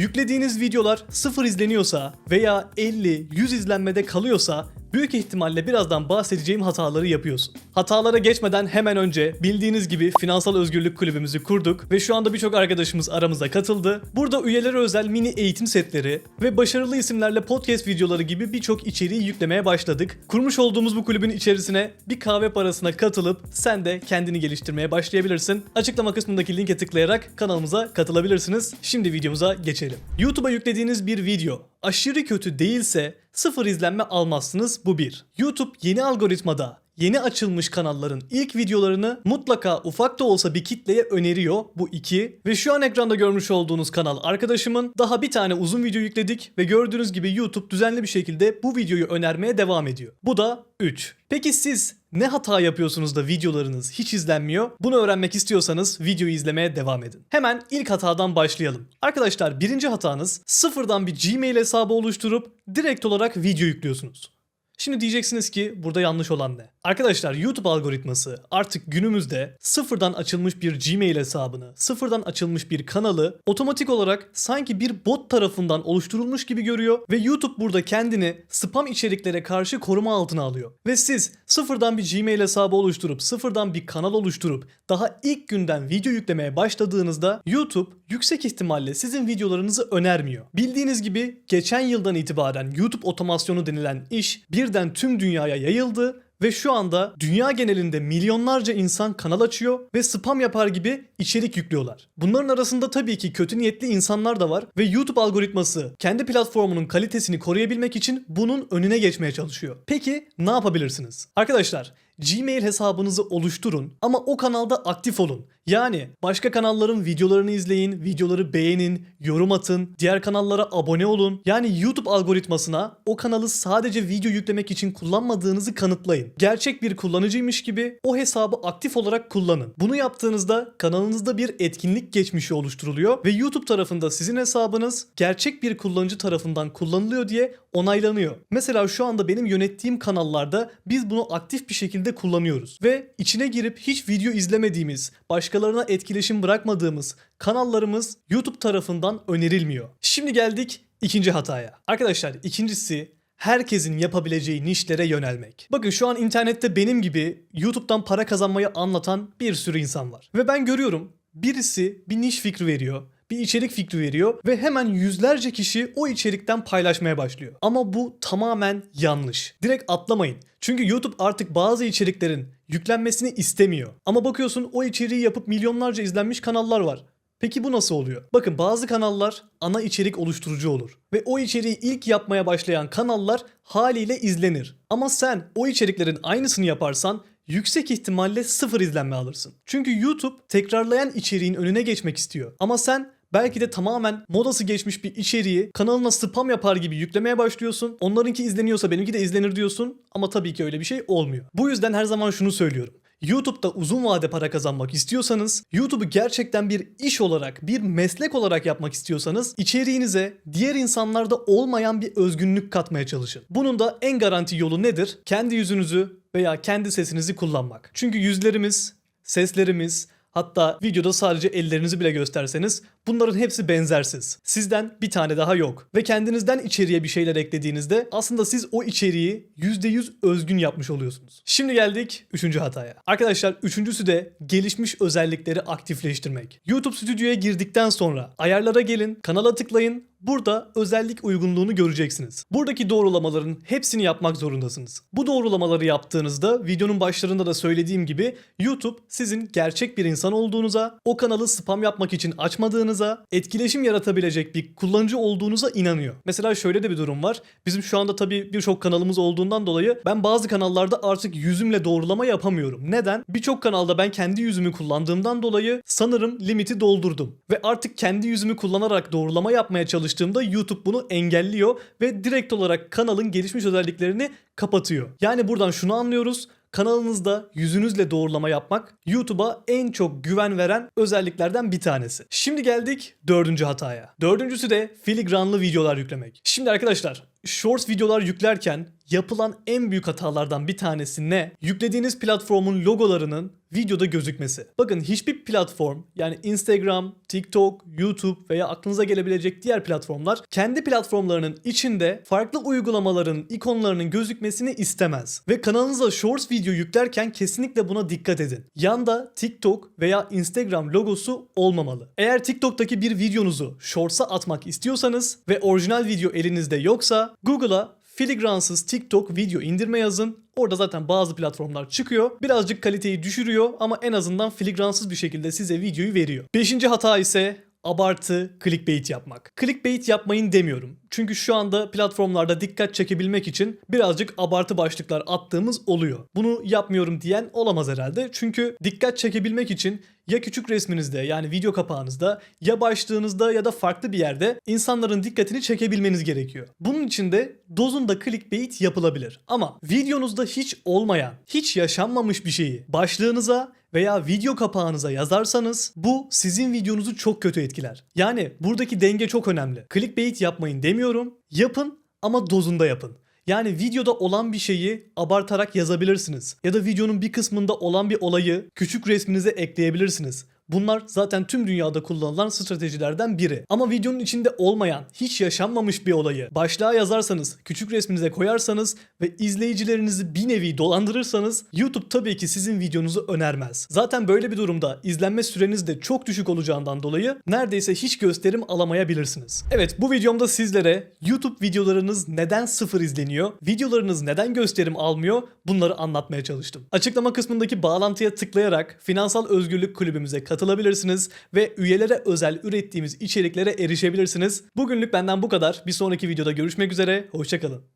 Yüklediğiniz videolar sıfır izleniyorsa veya 50-100 izlenmede kalıyorsa büyük ihtimalle birazdan bahsedeceğim hataları yapıyorsun. Hatalara geçmeden hemen önce bildiğiniz gibi Finansal Özgürlük Kulübümüzü kurduk ve şu anda birçok arkadaşımız aramıza katıldı. Burada üyelere özel mini eğitim setleri ve başarılı isimlerle podcast videoları gibi birçok içeriği yüklemeye başladık. Kurmuş olduğumuz bu kulübün içerisine bir kahve parasına katılıp sen de kendini geliştirmeye başlayabilirsin. Açıklama kısmındaki linke tıklayarak kanalımıza katılabilirsiniz. Şimdi videomuza geçelim. YouTube'a yüklediğiniz bir video aşırı kötü değilse sıfır izlenme almazsınız bu bir. YouTube yeni algoritmada yeni açılmış kanalların ilk videolarını mutlaka ufak da olsa bir kitleye öneriyor. Bu iki. Ve şu an ekranda görmüş olduğunuz kanal arkadaşımın. Daha bir tane uzun video yükledik ve gördüğünüz gibi YouTube düzenli bir şekilde bu videoyu önermeye devam ediyor. Bu da 3. Peki siz ne hata yapıyorsunuz da videolarınız hiç izlenmiyor? Bunu öğrenmek istiyorsanız videoyu izlemeye devam edin. Hemen ilk hatadan başlayalım. Arkadaşlar birinci hatanız sıfırdan bir Gmail hesabı oluşturup direkt olarak video yüklüyorsunuz. Şimdi diyeceksiniz ki burada yanlış olan ne? Arkadaşlar YouTube algoritması artık günümüzde sıfırdan açılmış bir Gmail hesabını, sıfırdan açılmış bir kanalı otomatik olarak sanki bir bot tarafından oluşturulmuş gibi görüyor ve YouTube burada kendini spam içeriklere karşı koruma altına alıyor. Ve siz sıfırdan bir Gmail hesabı oluşturup, sıfırdan bir kanal oluşturup daha ilk günden video yüklemeye başladığınızda YouTube yüksek ihtimalle sizin videolarınızı önermiyor. Bildiğiniz gibi geçen yıldan itibaren YouTube otomasyonu denilen iş birden tüm dünyaya yayıldı ve şu anda dünya genelinde milyonlarca insan kanal açıyor ve spam yapar gibi içerik yüklüyorlar. Bunların arasında tabii ki kötü niyetli insanlar da var ve YouTube algoritması kendi platformunun kalitesini koruyabilmek için bunun önüne geçmeye çalışıyor. Peki ne yapabilirsiniz? Arkadaşlar Gmail hesabınızı oluşturun ama o kanalda aktif olun. Yani başka kanalların videolarını izleyin, videoları beğenin, yorum atın, diğer kanallara abone olun. Yani YouTube algoritmasına o kanalı sadece video yüklemek için kullanmadığınızı kanıtlayın. Gerçek bir kullanıcıymış gibi o hesabı aktif olarak kullanın. Bunu yaptığınızda kanalınızda bir etkinlik geçmişi oluşturuluyor ve YouTube tarafında sizin hesabınız gerçek bir kullanıcı tarafından kullanılıyor diye onaylanıyor. Mesela şu anda benim yönettiğim kanallarda biz bunu aktif bir şekilde kullanıyoruz. Ve içine girip hiç video izlemediğimiz, başkalarına etkileşim bırakmadığımız kanallarımız YouTube tarafından önerilmiyor. Şimdi geldik ikinci hataya. Arkadaşlar ikincisi herkesin yapabileceği nişlere yönelmek. Bakın şu an internette benim gibi YouTube'dan para kazanmayı anlatan bir sürü insan var. Ve ben görüyorum birisi bir niş fikri veriyor bir içerik fikri veriyor ve hemen yüzlerce kişi o içerikten paylaşmaya başlıyor. Ama bu tamamen yanlış. Direkt atlamayın. Çünkü YouTube artık bazı içeriklerin yüklenmesini istemiyor. Ama bakıyorsun o içeriği yapıp milyonlarca izlenmiş kanallar var. Peki bu nasıl oluyor? Bakın bazı kanallar ana içerik oluşturucu olur. Ve o içeriği ilk yapmaya başlayan kanallar haliyle izlenir. Ama sen o içeriklerin aynısını yaparsan yüksek ihtimalle sıfır izlenme alırsın. Çünkü YouTube tekrarlayan içeriğin önüne geçmek istiyor. Ama sen belki de tamamen modası geçmiş bir içeriği kanalına spam yapar gibi yüklemeye başlıyorsun. Onlarınki izleniyorsa benimki de izlenir diyorsun ama tabii ki öyle bir şey olmuyor. Bu yüzden her zaman şunu söylüyorum. YouTube'da uzun vade para kazanmak istiyorsanız, YouTube'u gerçekten bir iş olarak, bir meslek olarak yapmak istiyorsanız içeriğinize diğer insanlarda olmayan bir özgünlük katmaya çalışın. Bunun da en garanti yolu nedir? Kendi yüzünüzü veya kendi sesinizi kullanmak. Çünkü yüzlerimiz, seslerimiz, Hatta videoda sadece ellerinizi bile gösterseniz bunların hepsi benzersiz. Sizden bir tane daha yok. Ve kendinizden içeriye bir şeyler eklediğinizde aslında siz o içeriği %100 özgün yapmış oluyorsunuz. Şimdi geldik üçüncü hataya. Arkadaşlar üçüncüsü de gelişmiş özellikleri aktifleştirmek. YouTube Stüdyo'ya girdikten sonra ayarlara gelin, kanala tıklayın, Burada özellik uygunluğunu göreceksiniz. Buradaki doğrulamaların hepsini yapmak zorundasınız. Bu doğrulamaları yaptığınızda videonun başlarında da söylediğim gibi YouTube sizin gerçek bir insan olduğunuza, o kanalı spam yapmak için açmadığınıza, etkileşim yaratabilecek bir kullanıcı olduğunuza inanıyor. Mesela şöyle de bir durum var. Bizim şu anda tabii birçok kanalımız olduğundan dolayı ben bazı kanallarda artık yüzümle doğrulama yapamıyorum. Neden? Birçok kanalda ben kendi yüzümü kullandığımdan dolayı sanırım limiti doldurdum. Ve artık kendi yüzümü kullanarak doğrulama yapmaya çalışıyorum çalıştığımda YouTube bunu engelliyor ve direkt olarak kanalın gelişmiş özelliklerini kapatıyor. Yani buradan şunu anlıyoruz. Kanalınızda yüzünüzle doğrulama yapmak YouTube'a en çok güven veren özelliklerden bir tanesi. Şimdi geldik dördüncü hataya. Dördüncüsü de filigranlı videolar yüklemek. Şimdi arkadaşlar Shorts videolar yüklerken yapılan en büyük hatalardan bir tanesi ne? Yüklediğiniz platformun logolarının videoda gözükmesi. Bakın hiçbir platform yani Instagram, TikTok, YouTube veya aklınıza gelebilecek diğer platformlar kendi platformlarının içinde farklı uygulamaların ikonlarının gözükmesini istemez. Ve kanalınıza Shorts video yüklerken kesinlikle buna dikkat edin. Yanda TikTok veya Instagram logosu olmamalı. Eğer TikTok'taki bir videonuzu Shorts'a atmak istiyorsanız ve orijinal video elinizde yoksa Google'a filigransız TikTok video indirme yazın. Orada zaten bazı platformlar çıkıyor. Birazcık kaliteyi düşürüyor ama en azından filigransız bir şekilde size videoyu veriyor. Beşinci hata ise abartı clickbait yapmak. Clickbait yapmayın demiyorum. Çünkü şu anda platformlarda dikkat çekebilmek için birazcık abartı başlıklar attığımız oluyor. Bunu yapmıyorum diyen olamaz herhalde. Çünkü dikkat çekebilmek için ya küçük resminizde yani video kapağınızda ya başlığınızda ya da farklı bir yerde insanların dikkatini çekebilmeniz gerekiyor. Bunun için de dozunda clickbait yapılabilir. Ama videonuzda hiç olmayan, hiç yaşanmamış bir şeyi başlığınıza veya video kapağınıza yazarsanız bu sizin videonuzu çok kötü etkiler. Yani buradaki denge çok önemli. Clickbait yapmayın demiyorum. Yapın ama dozunda yapın. Yani videoda olan bir şeyi abartarak yazabilirsiniz. Ya da videonun bir kısmında olan bir olayı küçük resminize ekleyebilirsiniz. Bunlar zaten tüm dünyada kullanılan stratejilerden biri. Ama videonun içinde olmayan, hiç yaşanmamış bir olayı başlığa yazarsanız, küçük resminize koyarsanız ve izleyicilerinizi bir nevi dolandırırsanız YouTube tabii ki sizin videonuzu önermez. Zaten böyle bir durumda izlenme süreniz de çok düşük olacağından dolayı neredeyse hiç gösterim alamayabilirsiniz. Evet bu videomda sizlere YouTube videolarınız neden sıfır izleniyor, videolarınız neden gösterim almıyor bunları anlatmaya çalıştım. Açıklama kısmındaki bağlantıya tıklayarak Finansal Özgürlük Kulübümüze katılabilirsiniz ve üyelere özel ürettiğimiz içeriklere erişebilirsiniz. Bugünlük benden bu kadar. Bir sonraki videoda görüşmek üzere. Hoşçakalın.